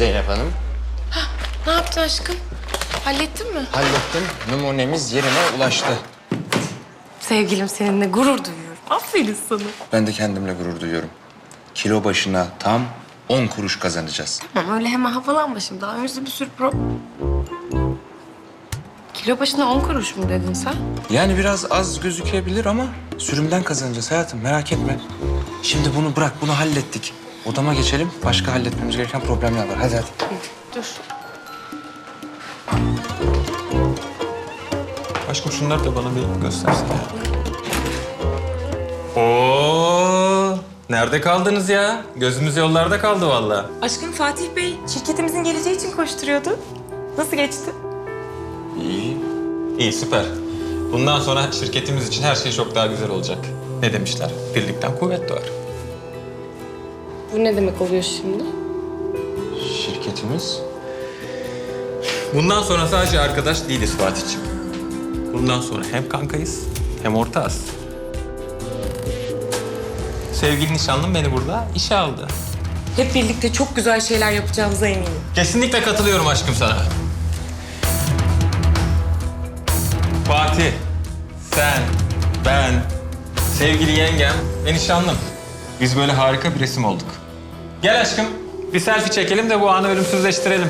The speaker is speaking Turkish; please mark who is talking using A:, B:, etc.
A: Zeynep Hanım.
B: Ne yaptın aşkım? Hallettin mi?
A: Hallettim. Numunemiz yerine ulaştı.
B: Sevgilim seninle gurur duyuyorum. Aferin sana.
A: Ben de kendimle gurur duyuyorum. Kilo başına tam 10 kuruş kazanacağız.
B: Tamam öyle hemen havalanma şimdi. Daha önce bir sürü pro... Kilo başına 10 kuruş mu dedin sen?
A: Yani biraz az gözükebilir ama sürümden kazanacağız hayatım merak etme. Şimdi bunu bırak bunu hallettik. Odama geçelim. Başka halletmemiz gereken problemler var. Hadi hadi.
B: Dur.
C: Aşkım şunları da bana bir göstersene. Oo, nerede kaldınız ya? Gözümüz yollarda kaldı vallahi.
D: Aşkım Fatih Bey şirketimizin geleceği için koşturuyordu. Nasıl geçti?
A: İyi.
C: İyi, süper. Bundan sonra şirketimiz için her şey çok daha güzel olacak. Ne demişler? Birlikten kuvvet doğar.
B: Bu ne demek oluyor şimdi?
A: Şirketimiz
C: Bundan sonra sadece arkadaş değiliz Fatih'ciğim. Bundan sonra hem kankayız hem ortağız. Sevgili nişanlım beni burada işe aldı.
D: Hep birlikte çok güzel şeyler yapacağımıza eminim.
C: Kesinlikle katılıyorum aşkım sana. Fatih, sen, ben, sevgili yengem ve nişanlım. Biz böyle harika bir resim olduk. Gel aşkım, bir selfie çekelim de bu anı ölümsüzleştirelim.